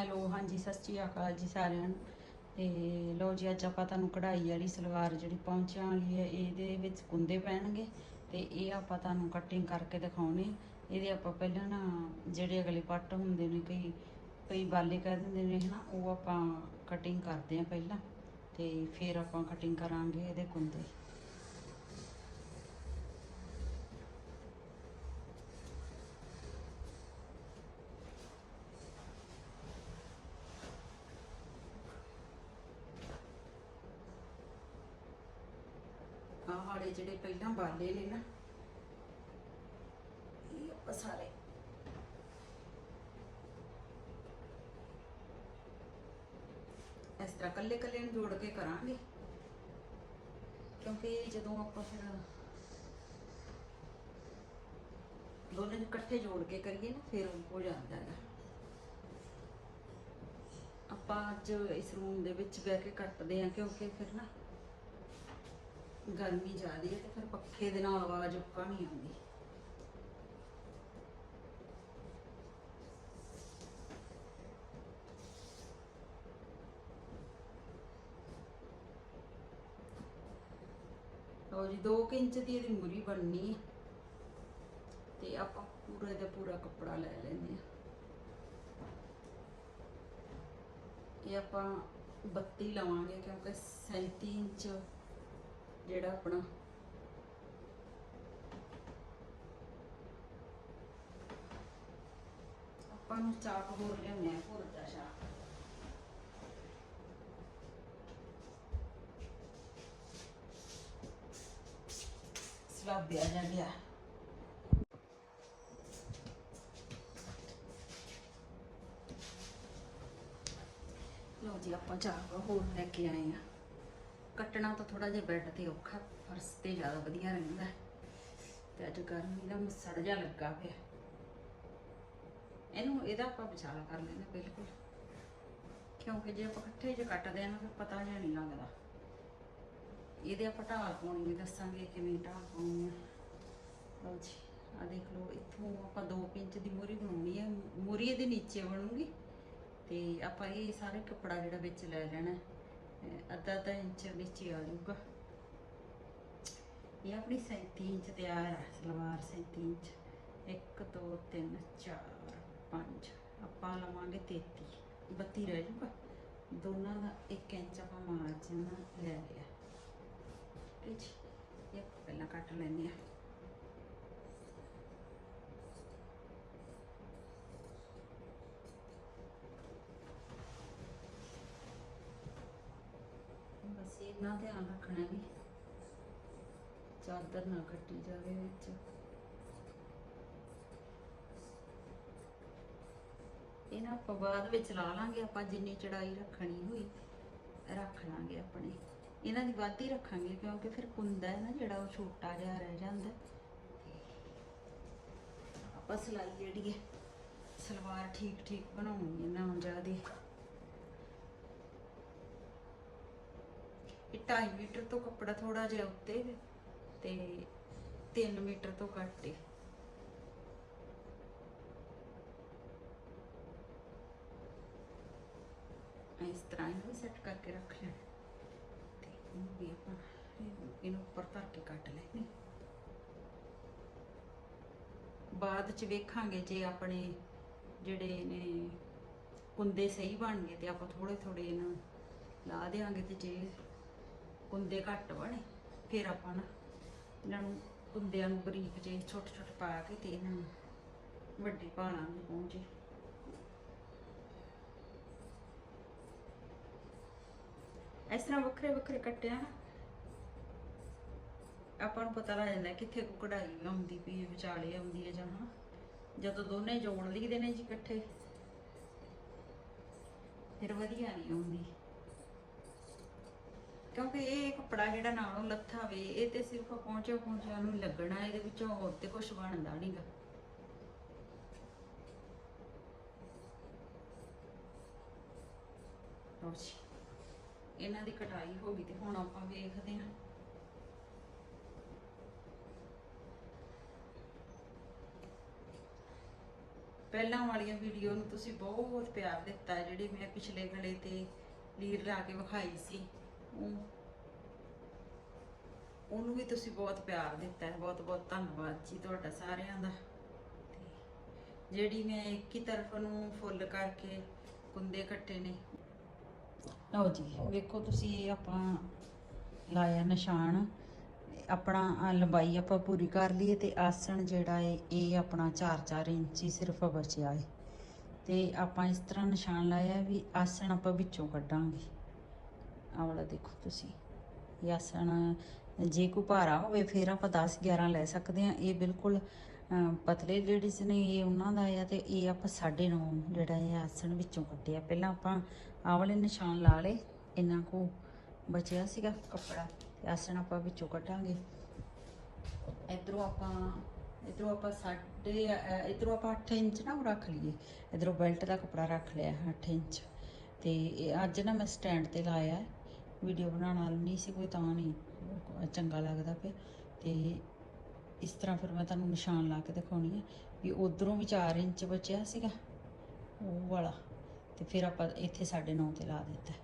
Hello, ਹਾਂਜੀ, ਸਤਿ ਸ਼੍ਰੀ ਅਕਾਲ ਜੀ ਸਾਰਿਆਂ ਨੂੰ। ਤੇ ਲੋ ਜੀ, ਅੱਜ ਆਪਾਂ ਤੁਹਾਨੂੰ ਕਢਾਈ ਵਾਲੀ ਸਲਵਾਰ ਜਿਹੜੀ ਪਹੁੰਚਾਂ ਵਾਲੀ ਹੈ, ਇਹਦੇ ਵਿੱਚ ਕੁੰਦੇ ਪੈਣਗੇ ਤੇ ਇਹ ਆਪਾਂ ਤੁਹਾਨੂੰ ਕਟਿੰਗ ਕਰਕੇ ਦਿਖਾਉਣੇ। ਇਹਦੇ ਆਪਾਂ ਪਹਿਲਾਂ ਨਾ ਜਿਹੜੇ ਅਗਲੇ ਪੱਟ ਹੁੰਦੇ ਨੇ, ਕਈ ਕਈ ਬਾਲੇ ਕਹਿ ਦਿੰਦੇ ਨੇ, ਹਨਾ, ਉਹ ਆਪਾਂ ਕਟਿੰਗ ਕਰਦੇ ਆ ਪਹਿਲਾਂ ਤੇ ਫਿਰ ਆਪਾਂ ਕਟਿੰਗ ਕਰਾਂਗੇ ਇਹਦੇ ਕੁੰਦੇ ਆਹ ਜਿਹੜੇ ਪਹਿਲਾਂ ਬਾਲੇ ਨੇ ਨਾ, ਇਹ ਆਪਾਂ ਸਾਰੇ। ਇਸ ਤਰ੍ਹਾਂ ਕੱਲੇ ਕੱਲੇ ਨੂੰ ਜੋੜ ਕੇ ਕਰਾਂਗੇ। ਕਿਉਂਕਿ ਜਦੋਂ ਆਪਾਂ ਫਿਰ ਦੋਨੇ ਨੂੰ ਇਕੱਠੇ ਜੋੜ ਕੇ ਕਰੀਏ ਨਾ, ਫਿਰ ਹੋ ਜਾਂਦਾ ਹੈ। ਆਪਾਂ ਅੱਜ ਇਸ ਰੂਮ ਦੇ ਵਿੱਚ ਬਹਿ ਕੇ ਕੱਟਦੇ ਆ ਕਿਉਂਕਿ ਫਿਰ ਨਾ ਗਰਮੀ ਜ਼ਿਆਦੀ ਹੈ ਤੇ ਫਿਰ ਪੱਖੇ ਦੇ ਨਾਲ ਆਵਾਜ਼ ਉੱਕਾ ਨਹੀਂ ਆਉਂਦੀ। ਲਓ ਜੀ 2 ਇੰਚ ਦੀ ਇਹਦੀ ਮੂਰੀ ਬਣਨੀ ਹੈ ਤੇ ਆਪਾਂ ਪੂਰਾ ਦਾ ਪੂਰਾ ਕੱਪੜਾ ਲੈ ਲੈਂਦੇ ਆ। ਇਹ ਆਪਾਂ 32 ਲਵਾਂਗੇ ਕਿਉਂਕਿ 37 ਇੰਚ ਜਿਹੜਾ ਆਪਣਾ ਆਪਾਂ ਨੂੰ ਚਾਕ ਹੋਰ ਲਿਆਉਣੇ ਆ ਹੋਰ ਦਾ ਚਾਕ। ਸਵਾਬਿਆ ਜਾ ਗਿਆ। ਲਓ ਜੀ, ਆਪਾਂ ਚਾਹ ਹੋਰ ਲੈ ਕੇ ਆਏ ਆ। ਕੱਟਣਾ ਤਾਂ ਥੋੜਾ ਜਿਹਾ ਬੈੱਡ ਤੇ ਔਖਾ, ਫਰਸ਼ ਤੇ ਜ਼ਿਆਦਾ ਵਧੀਆ ਰਹਿੰਦਾ ਤੇ ਅੱਜ ਗਰਮੀ ਦਾ ਮਸੜ ਜਿਹਾ ਲੱਗਾ ਪਿਆ। ਇਹਨੂੰ, ਇਹਦਾ ਆਪਾਂ ਵਿਚਾਲਾ ਕਰ ਲੈਣਾ ਬਿਲਕੁਲ। ਕਿਉਂਕਿ ਜੇ ਆਪਾਂ ਇਕੱਠੇ ਜੇ ਕੱਟਦੇ ਆ ਨਾ, ਫਿਰ ਪਤਾ ਜਿਹਾ ਨਹੀਂ ਲੱਗਦਾ। ਇਹਦੇ ਆਪਾਂ ਢਾਲ ਪਾਉਣੀ ਵੀ ਦੱਸਾਂਗੇ ਕਿਵੇਂ ਢਾਲ ਪਾਉਣੀ ਆ ਲਓ ਜੀ ਆ ਦੇਖ ਲਓ, ਇੱਥੋਂ ਆਪਾਂ 2 ਇੰਚ ਦੀ ਮੂਰੀ ਬਣਾਉਣੀ ਹੈ। ਮੂਰੀ ਇਹਦੇ ਨੀਚੇ ਬਣੂਗੀ। ਤੇ ਆਪਾਂ ਇਹ ਸਾਰੇ ਕੱਪੜਾ ਜਿਹੜਾ ਵਿੱਚ ਲੈ ਲੈਣਾ ਅੱਧਾ ਅੱਧਾ ਇੰਚ ਨੀਚੇ ਆ ਜਾਊਗਾ। ਇਹ ਆਪਣੀ 37 ਇੰਚ ਤਿਆਰ ਹੈ, ਸਲਵਾਰ 37 ਇੰਚ। 1 2 3 4 5 ਆਪਾਂ ਲਵਾਂਗੇ 33 32 ਰਹਿ ਜਾਊਗਾ। ਦੋਨਾਂ ਦਾ 1 ਇੰਚ ਆਪਾਂ ਮਾਰਜਨ ਲੈ ਲਿਆ। ਠੀਕ ਇਹ ਆਪਾਂ ਪਹਿਲਾਂ ਕੱਟ ਲੈਂਦੇ ਆ ਬਸ ਇਹਨਾਂ ਧਿਆਨ ਰੱਖਣਾ ਵੀ। ਚਾਦਰ ਨਾ ਕੱਟੀ ਜਾਵੇ ਵਿੱਚ। ਇਹਨਾਂ ਆਪਾਂ ਬਾਅਦ ਵਿੱਚ ਲਾ ਲਾਂਗੇ, ਆਪਾਂ ਜਿੰਨੀ ਚੜਾਈ ਰੱਖਣੀ ਹੋਈ, ਰੱਖ ਲਾਂਗੇ ਆਪਣੇ। ਇਹਨਾਂ ਦੀ ਵੱਧ ਹੀ ਰੱਖਾਂਗੇ, ਕਿਉਂਕਿ ਫਿਰ ਕੁੰਦਾ ਹੈ ਨਾ ਜਿਹੜਾ, ਉਹ ਛੋਟਾ ਜਿਹਾ ਰਹਿ ਜਾਂਦਾ। ਆਪਾਂ ਸਲਾਈ ਜਿਹੜੀ ਹੈ, ਸਲਵਾਰ ਠੀਕ ਠੀਕ ਬਣਾਉਣੀ ਹੈ ਨਾ, ਜ਼ਿਆਦੇ। 2.5 ਮੀਟਰ ਤੋਂ ਕੱਪੜਾ ਥੋੜਾ ਜਿਹਾ ਉੱਤੇ ਤੇ 3 ਮੀਟਰ ਤੋਂ ਘੱਟ ਹੈ ਇਸ ਤਰ੍ਹਾਂ ਇਹਨੂੰ ਸੈੱਟ ਕਰਕੇ ਰੱਖ ਲੈਣਾ। ਤੇ ਇਹਨੂੰ ਵੀ ਆਪਾਂ ਇਹਨੂੰ- ਉੱਪਰ ਧਰ ਕੇ ਕੱਟ ਲੈਣੇ ਬਾਅਦ ਚ ਵੇਖਾਂਗੇ ਜੇ ਆਪਣੇ ਜਿਹੜੇ ਨੇ ਕੁੰਦੇ ਸਹੀ ਬਣ ਗਏ ਤੇ ਆਪਾਂ ਥੋੜੇ ਥੋੜੇ ਇਹਨਾਂ ਲਾ ਦੇਵਾਂਗੇ ਤੇ ਜੇ ਕੁੰਦੇ ਘੱਟ ਬਣੇ, ਫਿਰ ਆਪਾਂ ਨਾ ਇਹਨਾਂ ਨੂੰ ਕੁੰਦਿਆਂ ਨੂੰ ਬਰੀਕ ਜੇ ਛੋਟੇ ਛੋਟੇ ਪਾ ਕੇ ਤੇ ਇਹਨਾਂ ਨੂੰ ਵੱਡੇ ਭਾਣਾ ਨੂੰ ਪਹੁੰਚੇ ਇਸ ਤਰ੍ਹਾਂ ਵੱਖਰੇ ਵੱਖਰੇ ਕੱਟਿਆ ਆਪਾਂ ਨੂੰ ਪਤਾ ਲੱਗ ਜਾਂਦਾ ਕਿੱਥੇ ਕੁ ਕਢਾਈ ਆਉਂਦੀ ਪਈ ਵਿਚਾਲੇ ਆਉਂਦੀ ਹੈ ਜਾਂ ਜਦੋਂ ਦੋਨੇ ਜੋੜ ਲਈਦੇ ਨੇ ਜੀ ਇਕੱਠੇ, ਫਿਰ ਵਧੀਆ ਨਹੀਂ ਆਉਂਦੀ। ਕਿਉਂਕਿ ਇਹ ਕੱਪੜਾ ਜਿਹੜਾ ਨਾਲੋਂ ਲੱਥਾ ਵੇ, ਇਹ ਤੇ ਸਿਰਫ ਪਹੁੰਚੋ ਪਹੁੰਚਿਆ ਨੂੰ ਲੱਗਣਾ, ਇਹਦੇ ਵਿੱਚੋਂ ਹੋਰ ਤੇ ਕੁਝ ਬਣਦਾ ਨਹੀਂਗਾ ਜੀ, ਇਹਨਾਂ ਦੀ ਕਟਾਈ ਹੋ ਗਈ ਤੇ ਹੁਣ ਆਪਾਂ ਵੇਖਦੇ ਹਾਂ। ਪਹਿਲਾਂ ਵਾਲੀਆਂ ਵੀਡੀਓ ਨੂੰ ਤੁਸੀਂ ਬਹੁਤ ਪਿਆਰ ਦਿੱਤਾ, ਜਿਹੜੀ ਮੈਂ ਪਿਛਲੇ ਗਲੇ ਤੇ ਲੀਰ ਲਾ ਕੇ ਵਿਖਾਈ ਸੀ। ਉਹਨੂੰ ਵੀ ਤੁਸੀਂ ਬਹੁਤ ਪਿਆਰ ਦਿੱਤਾ ਹੈ, ਬਹੁਤ ਬਹੁਤ ਧੰਨਵਾਦ ਜੀ ਤੁਹਾਡਾ ਸਾਰਿਆਂ ਦਾ। ਜਿਹੜੀ ਮੈਂ ਇੱਕ ਹੀ ਤਰਫ ਨੂੰ ਫੁੱਲ ਕਰਕੇ ਕੁੰਦੇ ਕੱਟੇ ਨੇ। ਲਓ ਜੀ, ਵੇਖੋ ਤੁਸੀਂ ਇਹ ਆਪਾਂ ਲਾਇਆ ਨਿਸ਼ਾਨ। ਆਪਣਾ ਲੰਬਾਈ ਆਪਾਂ ਪੂਰੀ ਕਰ ਲਈਏ ਤੇ ਆਸਣ ਜਿਹੜਾ ਹੈ, ਇਹ ਆਪਣਾ 4-4 ਇੰਚ ਹੀ ਸਿਰਫ ਬਚਿਆ ਹੈ। ਤੇ ਆਪਾਂ ਇਸ ਤਰ੍ਹਾਂ ਨਿਸ਼ਾਨ ਲਾਇਆ ਵੀ ਆਸਣ ਆਪਾਂ ਵਿੱਚੋਂ ਕੱਢਾਂਗੇ। ਆਹ ਵਾਲਾ ਦੇਖੋ ਤੁਸੀਂ। ਇਹ ਆਸਣ ਜੇ ਕੋਈ ਭਾਰਾ ਹੋਵੇ ਫਿਰ ਆਪਾਂ 10 11 ਲੈ ਸਕਦੇ ਆ ਇਹ ਬਿਲਕੁਲ ਪਤਲੇ ਲੇਡੀਜ਼ ਨੇ ਇਹ ਉਹਨਾਂ ਦਾ ਆ ਤੇ ਇਹ ਆਪਾਂ 9.5 ਜਿਹੜਾ ਇਹ ਆਸਣ ਵਿੱਚੋਂ ਕੱਢਿਆ। ਪਹਿਲਾਂ ਆਪਾਂ ਆਹ ਵਾਲੇ ਨਿਸ਼ਾਨ ਲਾ ਲਏ ਇਹਨਾਂ ਕੋ ਬਚਿਆ ਸੀਗਾ ਕੱਪੜਾ ਤੇ ਆਸਣ ਆਪਾਂ ਵਿੱਚੋਂ ਕੱਢਾਂਗੇ। ਇਧਰੋਂ ਆਪਾਂ ਇਧਰੋਂ ਆਪਾਂ ਸਾਡੇ ਅ, ਇਧਰੋਂ ਆਪਾਂ 8 ਇੰਚ ਨਾ ਉਹ ਰੱਖ ਲਈਏ। ਇਧਰੋਂ ਬੈਲਟ ਦਾ ਕੱਪੜਾ ਰੱਖ ਲਿਆ 8 ਇੰਚ। ਤੇ ਅੱਜ ਨਾ ਮੈਂ ਸਟੈਂਡ ਤੇ ਲਾਇਆ। ਵੀਡੀਓ ਬਣਾਉਣ ਵਾਲੀ ਨਹੀਂ ਸੀ, ਕੋਈ ਤਾਂ ਨਹੀਂ। ਚੰਗਾ ਲੱਗਦਾ ਪਿਆ। ਤੇ ਇਸ ਤਰ੍ਹਾਂ ਫਿਰ ਮੈਂ ਤੁਹਾਨੂੰ ਨਿਸ਼ਾਨ ਲਾ ਕੇ ਦਿਖਾਉਣੀ ਹੈ ਵੀ ਉਧਰੋਂ ਵੀ 4 ਇੰਚ ਬਚਿਆ ਸੀਗਾ, ਉਹ ਵਾਲਾ। ਤੇ ਫਿਰ ਆਪਾਂ ਇੱਥੇ 9.5 ਤੇ ਲਾ ਦਿੱਤਾ।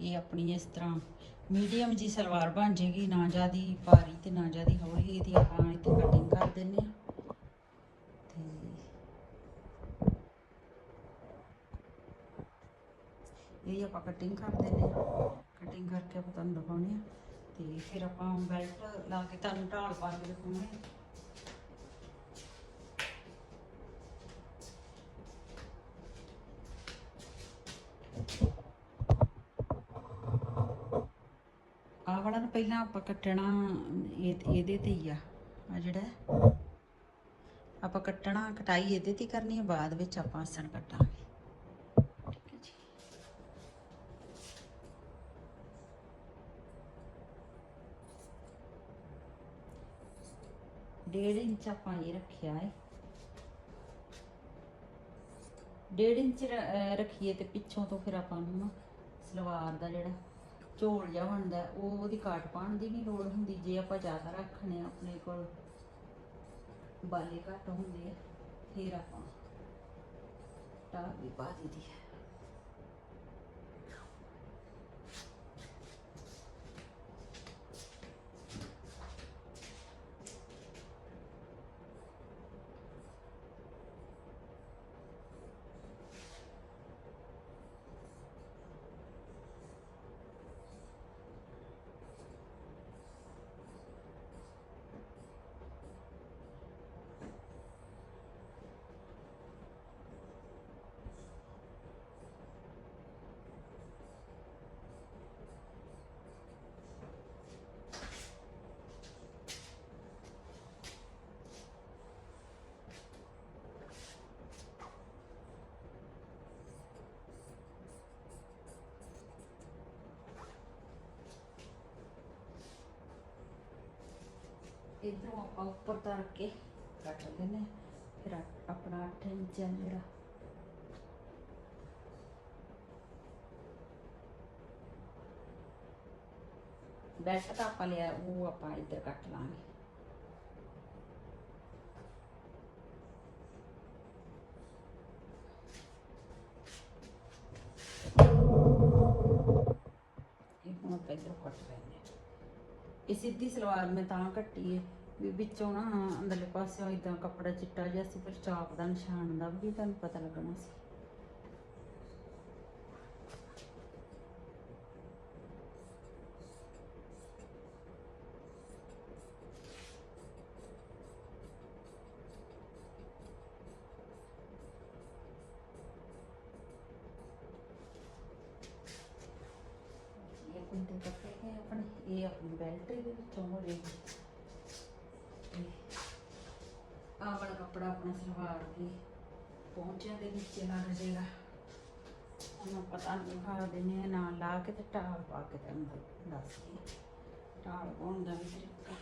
ਇਹ ਆਪਣੀ ਇਸ ਤਰ੍ਹਾਂ ਮੀਡੀਅਮ ਜੀ ਸਲਵਾਰ ਬਣ ਜੇਗੀ ਨਾ ਜਿਆਦੀ ਭਾਰੀ ਤੇ ਨਾ ਜਿਆਦੀ ਹੌਲੀ ਇਹਦੀ ਆਪਾਂ ਇੱਥੇ ਕਟਿੰਗ ਕਰ ਦਿੰਨੇ ਆ ਤੇ ਇਹ ਆਪਾਂ ਕਟਿੰਗ ਕਰ ਦਿੰਨੇ ਆ ਕਟਿੰਗ ਕਰਕੇ ਆਪਾਂ ਤੁਹਾਨੂੰ ਦਿਖਾਉਣੇ ਆ। ਤੇ ਫਿਰ ਆਪਾਂ ਬੈਲਟ ਲਾ ਕੇ ਤੁਹਾਨੂੰ ਢਾਲ ਪਾ ਕੇ ਦਿਖਾਉਣੇ ਆ। ਵਾਲਾ ਨਾ ਪਹਿਲਾਂ ਆਪਾਂ ਕੱਟਣਾ ਇਹ, ਇਹਦੇ ਤੇ ਹੀ ਆ। ਆ ਜਿਹੜਾ ਆਪਾਂ ਕੱਟਣਾ, ਕਟਾਈ ਇਹਦੇ ਤੇ ਹੀ ਕਰਨੀ ਹੈ ਬਾਅਦ ਵਿੱਚ ਆਪਾਂ ਆਸਣ ਕੱਟਾਂਗੇ ਠੀਕ ਹੈ ਜੀ ਡੇਢ ਇੰਚ ਆਪਾਂ ਇਹ ਰੱਖਿਆ ਹੈ ਡੇਢ ਇੰਚ ਰੱਖੀਏ ਤੇ ਪਿੱਛੋਂ ਤੋਂ ਫਿਰ ਆਪਾਂ ਨੂੰ ਨਾ ਸਲਵਾਰ ਦਾ ਜਿਹੜਾ ਝੋਲ ਜਿਹਾ ਬਣਦਾ ਉਹ ਉਹਦੀ ਕਾਟ ਪਾਉਣ ਦੀ ਨਹੀਂ ਲੋੜ ਹੁੰਦੀ ਜੇ ਆਪਾਂ ਜ਼ਿਆਦਾ ਰੱਖਣੇ ਆ, ਆਪਣੇ ਕੋਲ ਬਾਲੇ ਘੱਟ ਹੁੰਦੇ ਆ, ਫਿਰ ਆਪਾਂ ਟਾਪ ਵੀ ਪਾ ਦਿੱਤੀ ਹੈ ਇਧਰੋਂ ਆਪਾਂ ਉੱਪਰ ਧਰ ਕੇ ਕੱਟ ਲੈਨੇ ਆ। ਫਿਰ ਆ- ਆਪਣਾ 8 ਇੰਚ ਆ ਜਿਹੜਾ ਬੈਲਟ ਤਾਂ ਆਪਾਂ ਲਿਆ ਉਹ ਆਪਾਂ ਇੱਧਰ ਕੱਟ ਲਾਂਗੇ ਇਹ ਹੁਣ ਆਪਾਂ ਇੱਧਰ ਕੱਟ ਲੈਂਦੇ ਆ ਇਹ ਸਿੱਧੀ ਸਲਵਾਰ ਮੈਂ ਤਾਂ ਕੱਟੀ ਹੈ ਵੀ ਵਿੱਚੋਂ ਨਾ ਅੰਦਰਲੇ ਪਾਸਿਓਂ ਇਦਾਂ ਕੱਪੜਾ ਚਿੱਟਾ ਜਿਹਾ ਸੀ, ਫਿਰ ਚਾਪ ਦਾ ਨਿਸ਼ਾਨ ਦਾ ਵੀ ਤੁਹਾਨੂੰ ਪਤਾ ਲੱਗਣਾ ਸੀ। ਇਹ ਕੁੰਡੇ ਕੱਟੇ ਗਏ ਆਪਣੇ, ਇਹ ਆਪਣੀ ਬੈਲਟ ਦੇ ਵਿੱਚੋਂ ਹੋ ਜਾਏਗੀ ਆਹ ਵਾਲਾ ਕੱਪੜਾ ਆਪਣਾ ਸਲਵਾਰ ਦੀ ਪਹੁੰਚਿਆ ਦੇ ਨੀਚੇ ਲੱਗ ਜਾਏਗਾ। ਉਹਨੂੰ ਪਤਾ ਨਹੀਂ ਖਾ ਦਿੰਨੇ ਆ ਨਾਲ ਲਾ ਕੇ ਤੇ ਟਾਲ ਪਾ ਕੇ ਤੇ ਅੰਦਰ ਦੱਸ ਕੇ। ਟਾਲ ਪਾਉਣ ਦਾ ਵੀ ਤਰੀਕਾ।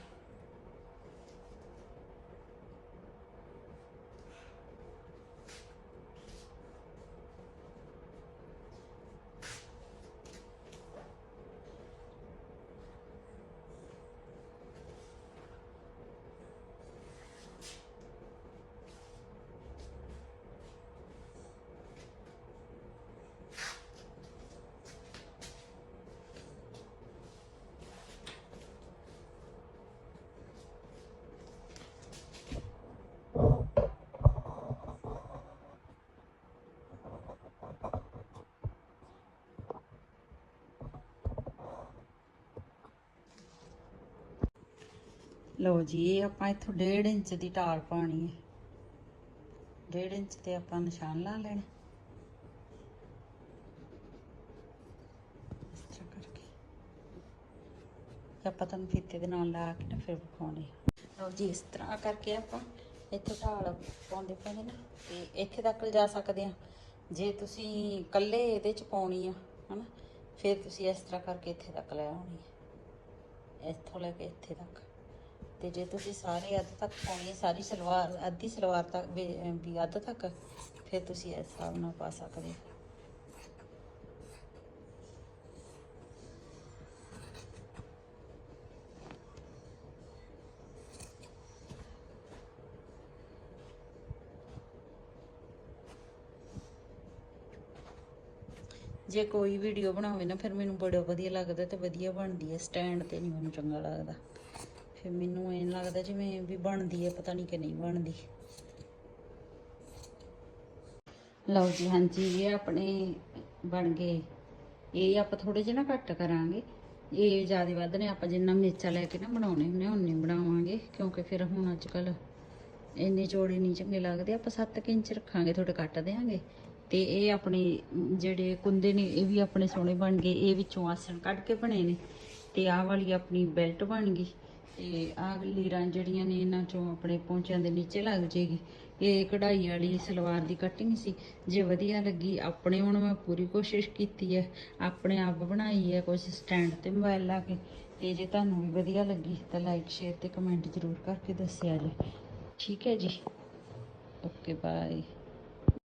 ਲਓ ਜੀ, ਇਹ ਆਪਾਂ ਇੱਥੋਂ 1.5 ਇੰਚ ਦੀ ਢਾਲ ਪਾਣੀ ਹੈ। 1.5 ਇੰਚ ਤੇ ਆਪਾਂ ਨਿਸ਼ਾਨ ਲਾ ਲੈਣਾ। ਇਸ ਤਰ੍ਹਾਂ ਕਰਕੇ। ਆਪਾਂ ਤੁਹਾਨੂੰ ਫੀਤੇ ਦੇ ਨਾਲ ਲਾ ਕੇ ਨਾ ਫਿਰ ਵਿਖਾਉਣੇ ਲਓ ਜੀ, ਇਸ ਤਰ੍ਹਾਂ ਕਰਕੇ ਆਪਾਂ ਇੱਥੇ ਢਾਲ ਪਾਉਂਦੇ ਪਾਉਂਦੇ ਨਾ ਤੇ ਇੱਥੇ ਤੱਕ ਲਿਜਾ ਸਕਦੇ ਆ। ਜੇ ਤੁਸੀਂ ਇਕੱਲੇ ਇਹਦੇ ਚ ਪਾਉਣੀ ਆ, ਹਨਾ, ਫਿਰ ਤੁਸੀਂ ਇਸ ਤਰ੍ਹਾਂ ਕਰਕੇ ਇੱਥੇ ਤੱਕ ਲੈ ਆਉਣੀ ਹੈ ਇੱਥੋਂ ਲੈ ਕੇ ਇੱਥੇ ਤੱਕ। ਤੇ ਜੇ ਤੁਸੀਂ ਸਾਰੇ ਅੱਧ ਤੱਕ ਪਾਉਣੀ ਹੈ ਸਾਰੀ ਸਲਵਾਰ, ਅੱਧੀ ਸਲਵਾਰ ਤੱਕ ਵੀ ਅੱਧ ਤੱਕ, ਫਿਰ ਤੁਸੀਂ ਇਸ ਹਿਸਾਬ ਨਾਲ ਪਾ ਸਕਦੇ ਹੋ। ਜੇ ਕੋਈ ਵੀਡੀਓ ਬਣਾਵੇ ਨਾ, ਫਿਰ ਮੈਨੂੰ ਬੜਾ ਵਧੀਆ ਲੱਗਦਾ ਤੇ ਵਧੀਆ ਬਣਦੀ ਹੈ ਸਟੈਂਡ ਤੇ ਨਹੀਂ ਮੈਨੂੰ ਚੰਗਾ ਲੱਗਦਾ। ਫਿਰ ਮੈਨੂੰ ਐਂ ਲੱਗਦਾ ਜਿਵੇਂ ਵੀ ਬਣਦੀ ਹੈ, ਪਤਾ ਨਹੀਂ ਕਿ ਨਹੀਂ ਬਣਦੀ। ਲਓ ਜੀ, ਹਾਂਜੀ, ਇਹ ਆਪਣੇ ਬਣ ਗਏ। ਇਹ ਆਪਾਂ ਥੋੜੇ ਜਿਹਾ ਨਾ ਘੱਟ ਕਰਾਂਗੇ। ਇਹ ਜ਼ਿਆਦਾ ਵੱਧ ਨੇ, ਆਪਾਂ ਜਿੰਨਾ ਮੇਚਾ ਲੈ ਕੇ ਨਾ ਬਣਾਉਣੇ ਹੁੰਦੇ ਉਨੇ ਬਣਾਵਾਂਗੇ। ਕਿਉਂਕਿ ਫਿਰ ਹੁਣ ਅੱਜ ਕੱਲ ਇੰਨੇ ਚੌੜੇ ਨਹੀਂ ਚੰਗੇ ਲੱਗਦੇ। ਆਪਾਂ 7 ਇੰਚ ਰੱਖਾਂਗੇ ਥੋੜੇ ਕੱਟ ਦੇਾਂਗੇ ਤੇ ਇਹ ਆਪਣੇ ਜਿਹੜੇ ਕੁੰਦੇ ਨੇ, ਇਹ ਵੀ ਆਪਣੇ ਸੋਹਣੇ ਬਣ ਗਏ। ਇਹ ਵਿੱਚੋਂ ਆਸਣ ਕੱਢ ਕੇ ਬਣੇ ਨੇ। ਤੇ ਆਹ ਵਾਲੀ ਆਪਣੀ ਬੈਲਟ ਬਣ ਗਈ ਤੇ ਆਹ ਲੀਰਾਂ ਜਿਹੜੀਆਂ ਨੇ ਇਹਨਾਂ ਚੋਂ ਆਪਣੇ ਪੌਂਚਿਆਂ ਦੇ ਨੀਚੇ ਲੱਗ ਜੇਗੀ ਇਹ ਕਢਾਈ ਵਾਲੀ ਸਲਵਾਰ ਦੀ ਕਟਿੰਗ ਸੀ। ਜੇ ਵਧੀਆ ਲੱਗੀ, ਆਪਣੇ ਹੁਣ ਮੈਂ ਪੂਰੀ ਕੋਸ਼ਿਸ਼ ਕੀਤੀ ਹੈ। ਆਪਣੇ ਆਪ ਬਣਾਈ ਹੈ ਕੁਝ ਸਟੈਂਡ ਤੇ ਮੋਬਾਈਲ ਲਾ ਕੇ। ਤੇ ਜੇ ਤੁਹਾਨੂੰ ਵੀ ਵਧੀਆ ਲੱਗੀ ਤਾਂ ਲਾਈਕ ਸ਼ੇਅਰ ਤੇ ਕਮੈਂਟ ਜ਼ਰੂਰ ਕਰਕੇ ਦੱਸਿਆ ਜੀ। ਠੀਕ ਹੈ ਜੀ। Okay bye